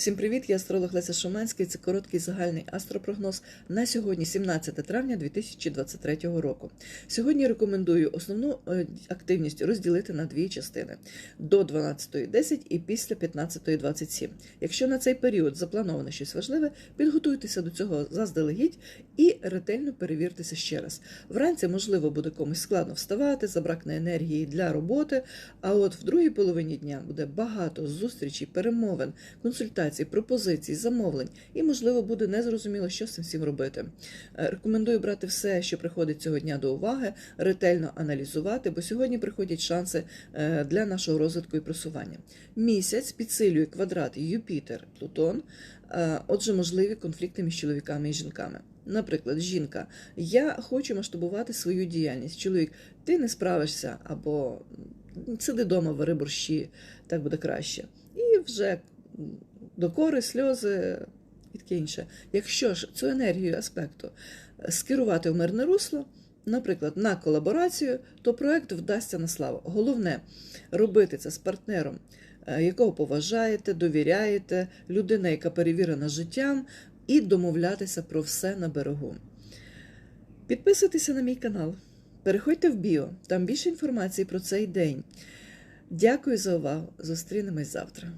Всім привіт! Я астролог Леся Шуманський. Це короткий загальний астропрогноз на сьогодні, 17 травня 2023 року. Сьогодні рекомендую основну е, активність розділити на дві частини до 12.10 і після 15.27. Якщо на цей період заплановано щось важливе, підготуйтеся до цього заздалегідь і ретельно перевіртеся ще раз. Вранці, можливо, буде комусь складно вставати, забракне енергії для роботи. А от в другій половині дня буде багато зустрічей, перемовин, консультацій, пропозицій, замовлень, і, можливо, буде незрозуміло, що з цим всім робити. Е, Рекомендую брати все, що приходить цього дня до уваги, ретельно аналізувати, бо сьогодні приходять шанси е, для нашого розвитку і просування. Місяць підсилює квадрат Юпітер, Плутон, е, отже, можливі конфлікти між чоловіками і жінками. Наприклад, жінка, я хочу масштабувати свою діяльність. Чоловік, ти не справишся, або сиди вдома, вари борщі, так буде краще. І вже докори, сльози і таке інше. Якщо ж цю енергію аспекту скерувати в мирне русло, наприклад, на колаборацію, то проект вдасться на славу. Головне робити це з партнером, е, якого поважаєте, довіряєте, людина, яка перевірена життям, і домовлятися про все на берегу. Підписуйтеся на мій канал, переходьте в біо, там більше інформації про цей день. Дякую за увагу. Зустрінемось завтра.